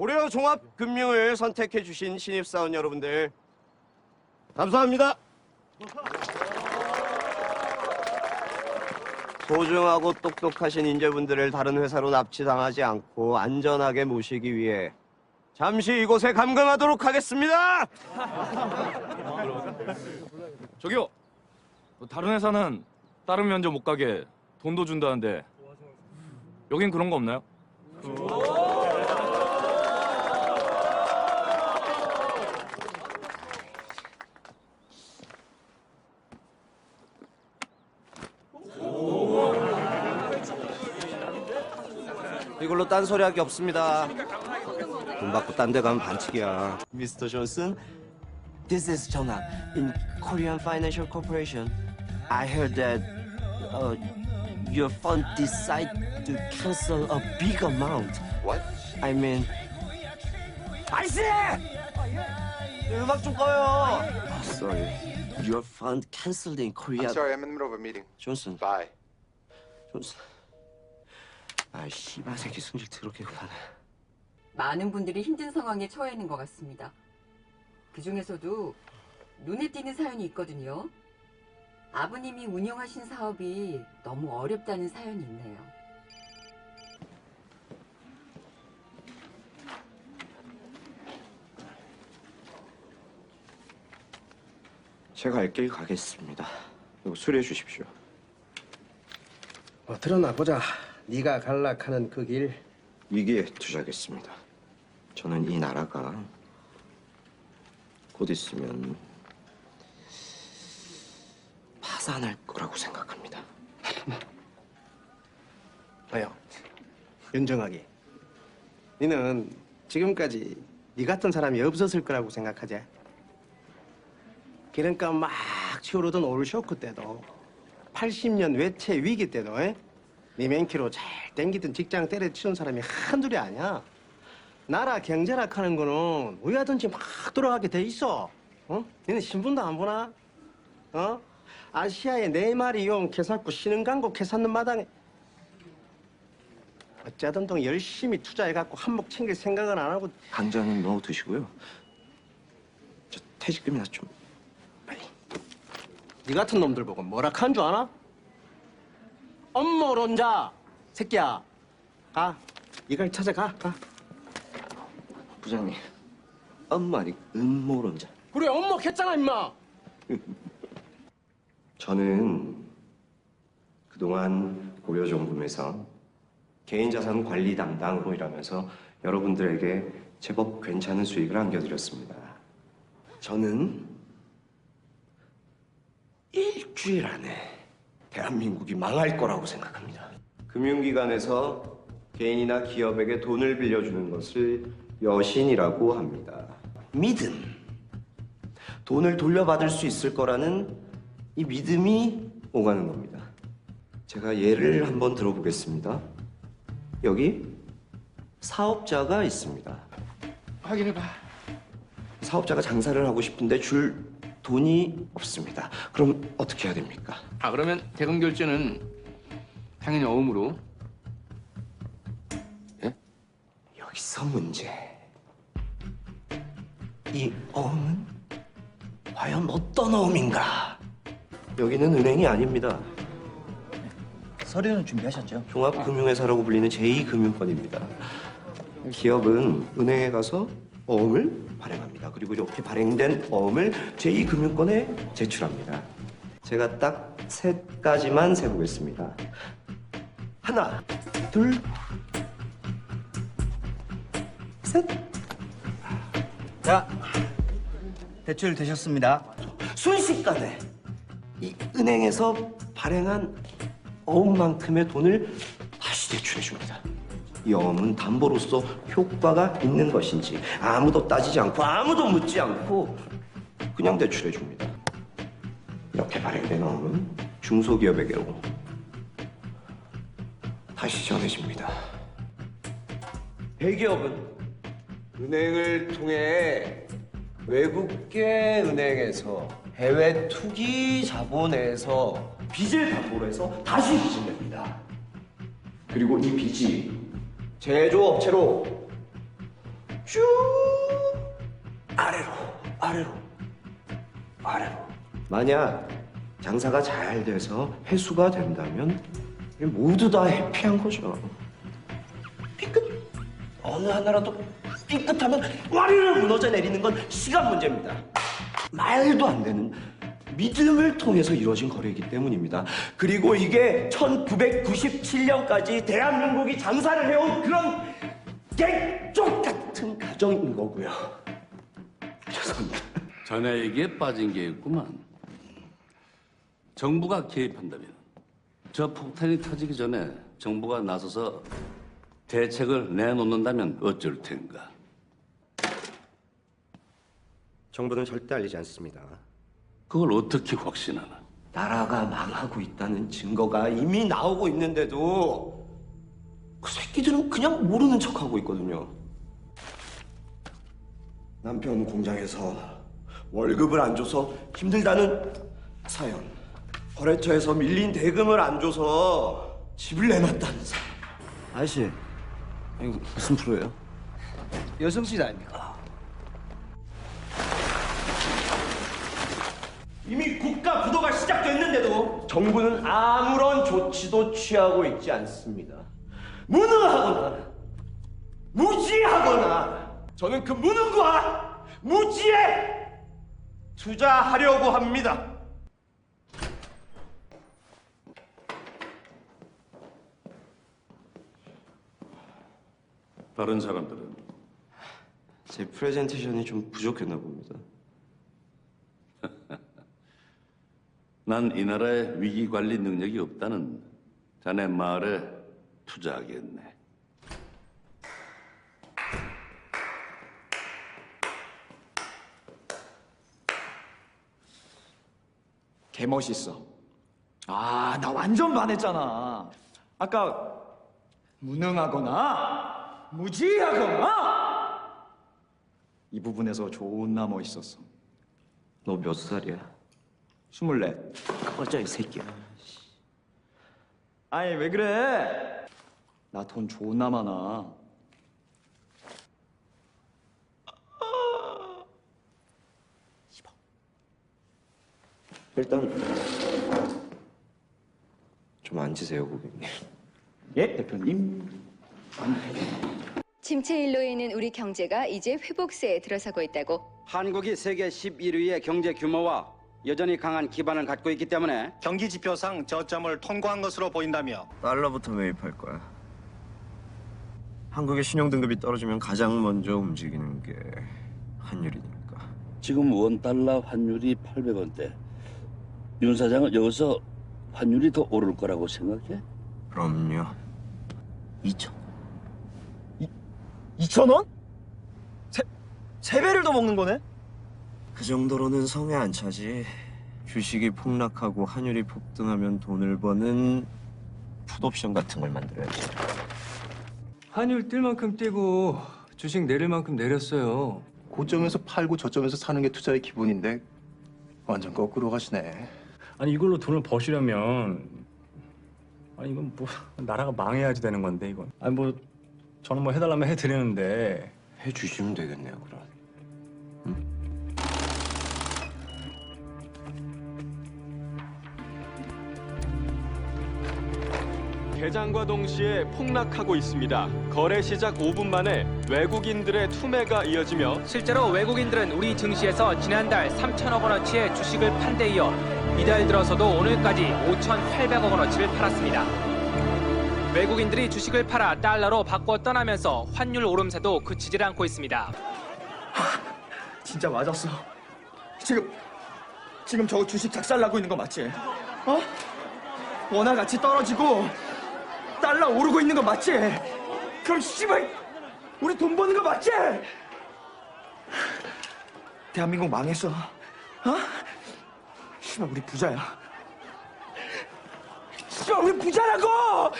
고려 종합금융을 선택해 주신 신입사원 여러분들 감사합니다. 소중하고 똑똑하신 인재분들을 다른 회사로 납치당하지 않고 안전하게 모시기 위해 잠시 이곳에 감금하도록 하겠습니다. 저기요. 뭐 다른 회사는 다른 면접 못 가게 돈도 준다는데 여긴 그런 거 없나요? 이걸로 딴소리할 게 없습니다. 돈 받고 딴 데 가면 반칙이야. 미스터 존슨, this is 전화 in Korean Financial Corporation. I heard that uh, your fund decide to cancel a big amount. What? I mean, 아이씨! 음악 좀 꺼요. Oh, sorry. Your fund canceled in Korea. I'm sorry, I'm in the middle of a meeting. 존슨, Bye. 존슨. 아, 씨발 새끼 승질 더럽게 급하네. 많은 분들이 힘든 상황에 처해 있는 것 같습니다. 그 중에서도 눈에 띄는 사연이 있거든요. 아버님이 운영하신 사업이 너무 어렵다는 사연이 있네요. 제가 알 길 가겠습니다. 이거 수리해 주십시오. 뭐 드러나 보자. 네가 갈락하는 그 길. 위기에 투자하겠습니다. 저는 이 나라가 곧 있으면 파산할 거라고 생각합니다. 뭐요? 윤정하기. 너는 지금까지 네 같은 사람이 없었을 거라고 생각하지? 기름값 막 치오르던 올 쇼크 때도 80년 외채 위기 때도 에? 네 맨키로 잘 땡기던 직장 때려치운 사람이 한둘이 아니야. 나라 경제락 하는 거는 어디하든지 막 돌아가게 돼 있어. 어? 너는 신분도 안 보나? 어? 아시아의 네 마리 용 개사구 신흥 광고 개사는 마당에 어쩌든 동 열심히 투자해갖고 한몫 챙길 생각은 안 하고 당장은 넣어 두시고요. 저 퇴직금이나 좀 빨리. 네 같은 놈들 보고 뭐라 한줄 아나? 업무론자 새끼야 가 이걸 찾아가 가 부장님, 엄마니 음모론자. 그래 업무했잖아 임마 저는 그동안 고려정금에서 개인자산 관리 담당으로 일하면서 여러분들에게 제법 괜찮은 수익을 안겨드렸습니다. 저는 일주일 안에 대한민국이 망할 거라고 생각합니다. 금융기관에서 개인이나 기업에게 돈을 빌려주는 것을 여신이라고 합니다. 믿음. 돈을 돌려받을 수 있을 거라는 이 믿음이 오가는 겁니다. 제가 예를 한번 들어보겠습니다. 여기 사업자가 있습니다. 확인해봐 사업자가 장사를 하고 싶은데 줄 돈이 없습니다. 그럼 어떻게 해야 됩니까? 아 그러면 대금 결제는 당연히 어음으로 여기서 문제. 이 어음은 과연 어떤 어음인가? 여기는 은행이 아닙니다. 서류는 준비하셨죠? 종합금융회사라고 불리는 제2금융권입니다. 기업은 은행에 가서 어음을 발행합니다. 그리고 이렇게 발행된 어음을 제2금융권에 제출합니다. 제가 딱 세 가지만 세보겠습니다. 하나, 둘, 셋. 자, 대출 되셨습니다. 순식간에 이 은행에서 발행한 어음만큼의 돈을 다시 대출해 줍니다. 이 어음은 담보로서 효과가 있는 것인지 아무도 따지지 않고 아무도 묻지 않고 그냥 대출해 줍니다. 이렇게 발행된 어음은 중소기업에게로 다시 전해집니다. 대기업은 은행을 통해 외국계 은행에서 해외 투기 자본에서 빚을 담보로 해서 다시 빚을 냅니다. 그리고 이 빚이 제조업체로 쭉 아래로 아래로 아래로. 만약 장사가 잘 돼서 회수가 된다면 모두 다 해피한 거죠. 삐끗. 어느 하나라도 삐끗하면 와리를 무너져 내리는 건 시간 문제입니다. 말도 안 되는 믿음을 통해서 이루어진 거래이기 때문입니다. 그리고 이게 1997년까지 대한민국이 장사를 해온 그런 객쪽 같은 가정인 거고요. 죄송합니다. 전에 얘기에 빠진 게 있구만. 정부가 개입한다면 저 폭탄이 터지기 전에 정부가 나서서 대책을 내놓는다면 어쩔 텐가. 정부는 절대 알리지 않습니다. 그걸 어떻게 확신하나? 나라가 망하고 있다는 증거가 이미 나오고 있는데도 그 새끼들은 그냥 모르는 척하고 있거든요. 남편 공장에서 월급을 안 줘서 힘들다는 사연. 거래처에서 밀린 대금을 안 줘서 집을 내놨다는 사연. 아저씨, 이거 무슨 프로예요? 여성시대 아닙니까? 시작됐는데도 정부는 아무런 조치도 취하고 있지 않습니다. 무능하거나 무지하거나 저는 그 무능과 무지에 투자하려고 합니다. 다른 사람들은 제 프레젠테이션이 좀 부족했나 봅니다. 난 이 나라의 위기 관리 능력이 없다는 자네 말에 투자하겠네. 개 멋있어. 아, 나 완전 반했잖아. 아까 무능하거나 무지하거나 이 부분에서 존나 멋있었어. 너 몇 살이야? 스물넷. 꺼져 이 새끼야. 아니 왜 그래? 나 돈 존나 많아. 일단 좀 앉으세요, 고객님. 예, 대표님. 침체 일로에 있는 우리 경제가 이제 회복세에 들어서고 있다고 한국이 세계 11위의 경제 규모와 여전히 강한 기반을 갖고 있기 때문에 경기 지표상 저점을 통과한 것으로 보인다며 달러부터 매입할 거야. 한국의 신용 등급이 떨어지면 가장 먼저 움직이는 게 환율이니까. 지금 원 달러 환율이 800원대. 윤 사장은 여기서 환율이 더 오를 거라고 생각해? 그럼요. 2천. 2천 원? 세, 세 배를 더 먹는 거네? 그 정도로는 성에 안 차지. 주식이 폭락하고 환율이 폭등하면 돈을 버는 풋옵션 같은 걸 만들어야지. 환율 뛸 만큼 뛰고 주식 내릴 만큼 내렸어요. 고점에서 팔고 저점에서 사는 게 투자의 기본인데 완전 거꾸로 가시네. 아니 이걸로 돈을 버시려면 아니 이건 뭐 나라가 망해야지 되는 건데 이건. 아니 뭐 저는 뭐 해달라면 해드리는데 해주시면 되겠네요, 그럼. 개장과 동시에 폭락하고 있습니다. 거래 시작 5분 만에 외국인들의 투매가 이어지며 실제로 외국인들은 우리 증시에서 지난달 3천억 원어치의 주식을 판 데 이어 이달 들어서도 오늘까지 5,800억 원어치를 팔았습니다. 외국인들이 주식을 팔아 달러로 바꿔 떠나면서 환율 오름세도 그치질 않고 있습니다. 진짜 맞았어. 지금 지금 저거 주식 작살나고 있는 거 맞지? 어? 원화 가치 떨어지고 달러 오르고 있는 거 맞지? 그럼 씨발 우리 돈 버는 거 맞지? 대한민국 망했어. 어? 씨발 우리 부자야. 씨발 우리 부자라고!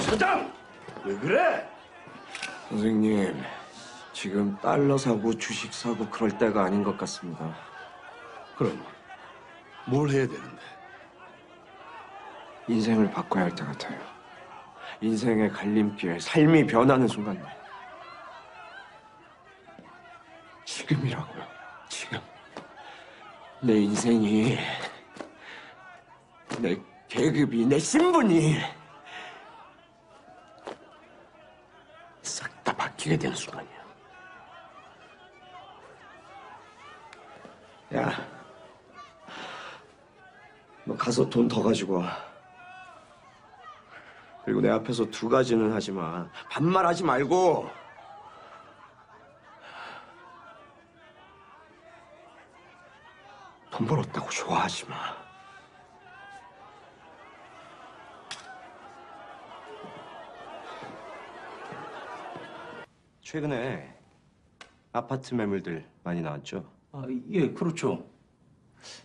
사장! 왜 그래? 선생님, 지금 달러 사고 주식 사고 그럴 때가 아닌 것 같습니다. 그럼 뭘 해야 되는데? 인생을 바꿔야 할 때 같아요. 인생의 갈림길, 삶이 변하는 순간. 지금이라고요. 지금. 내 인생이, 내 계급이, 내 신분이 싹 다 바뀌게 되는 순간이야. 야, 너 가서 돈 더 가지고 와. 그리고 내 앞에서 두 가지는 하지 마. 반말하지 말고. 돈 벌었다고 좋아하지 마. 최근에 아파트 매물들 많이 나왔죠? 아, 예, 그렇죠.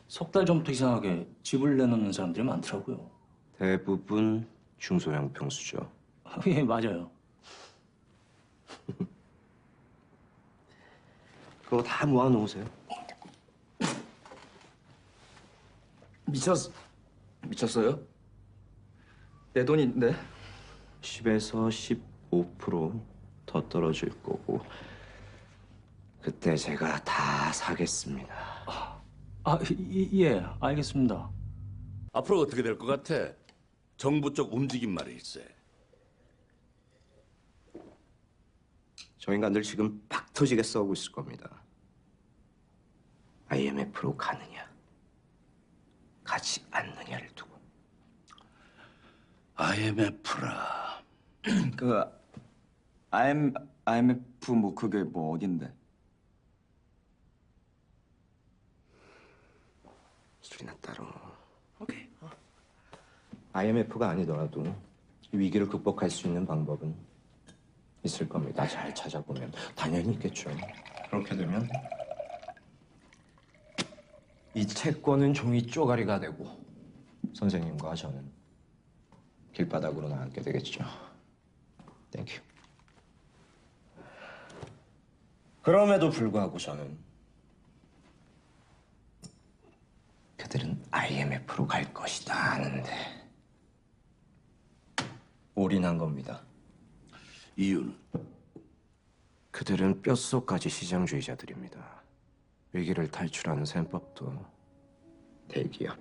석 달 전부터 이상하게 집을 내놓는 사람들이 많더라고요. 대부분 중소형 평수죠. 아, 예, 맞아요. 그거 다 모아놓으세요. 미쳤 미쳤어요? 내 돈인데 10에서 15%더 떨어질 거고 그때 제가 다 사겠습니다. 아, 이- 예, 알겠습니다. 앞으로 어떻게 될 것 같아? 정부 쪽 움직임 말일세. 저 인간들 지금 박 터지게 싸우고 있을 겁니다. IMF로 가느냐, 가지 않느냐를 두고. IMF라. 그 IM IMF 뭐 그게 뭐 어딘데? 술이나 따로. IMF가 아니더라도 위기를 극복할 수 있는 방법은 있을 겁니다. 잘 찾아보면 당연히 있겠죠. 그렇게 되면 이 채권은 종이 쪼가리가 되고 선생님과 저는 길바닥으로 나앉게 되겠죠. 땡큐. 그럼에도 불구하고 저는 그들은 IMF로 갈 것이다 하는데 올인한 겁니다. 이유는? 그들은 뼛속까지 시장주의자들입니다. 위기를 탈출하는 셈법도 대기업,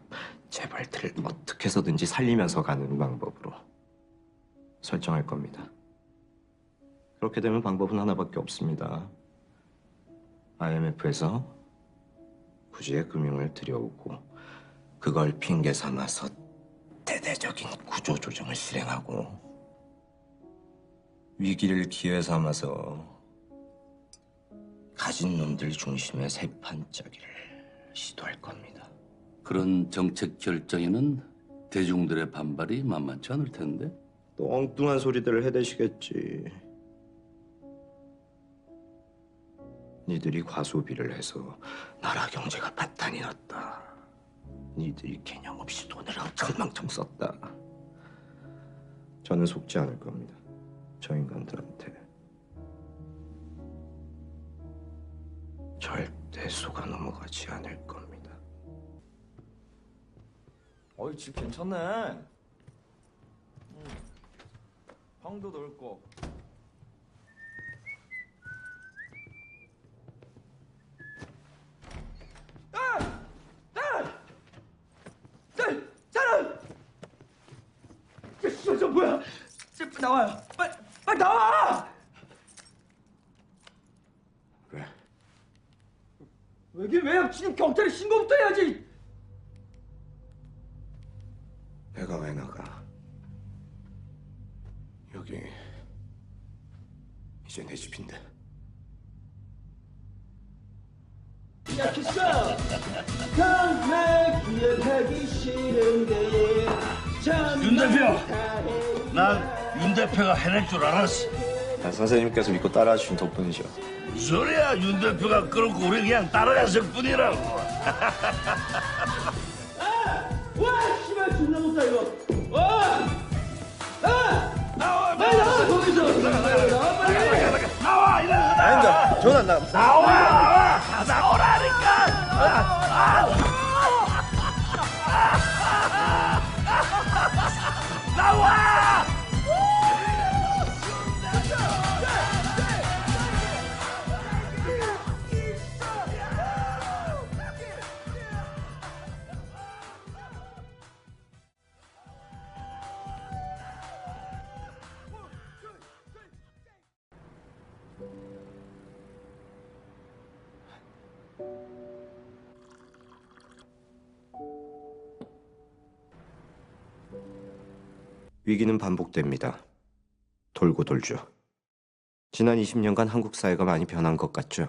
재벌들을 어떻게 해서든지 살리면서 가는 방법으로 설정할 겁니다. 그렇게 되면 방법은 하나밖에 없습니다. IMF에서 구지의 금융을 들여오고 그걸 핑계 삼아서 대대적인 구조 조정을 실행하고 위기를 기회 삼아서 가진 놈들 중심의 새 판짜기를 시도할 겁니다. 그런 정책 결정에는 대중들의 반발이 만만치 않을 텐데. 또 엉뚱한 소리들을 해대시겠지. 니들이 과소비를 해서 나라 경제가 바탄이 났다. 니들이 개념 없이 돈을 엉청망청 썼다. 저는 속지 않을 겁니다. 저 인간들한테. 절대 속아 넘어가지 않을 겁니다. 어이 집 괜찮네. 응. 방도 넓고. 딸! 딸! 저, 저, 저 뭐야? 저, 나와요. 빨리, 빨리 나와! 왜? 왜게 왜? 지금 경찰에 신고부터 해야지. 내가 왜 나가? 여기 이제 내 집인데. 야, 키스! 당내 기억하기 싫은데. 윤 대표! 난 윤 대표가 해낼 줄 알았어. 아, 선생님께서 믿고 따라와 주신 덕분이죠. 무슨 소리야? 윤 대표가 그렇고 우리 그냥 따라갔을 뿐이라고. 와, 씨발 존나 못다 이거. 와! 아! 나와, 빨리 나와 거기서. 나와, 빨리. 나와 이래서 나와. 아닙니다. 저는 안 나갑니다. 나와 나와 나오라니까. 위기는 반복됩니다. 돌고 돌죠. 지난 20년간 한국 사회가 많이 변한 것 같죠?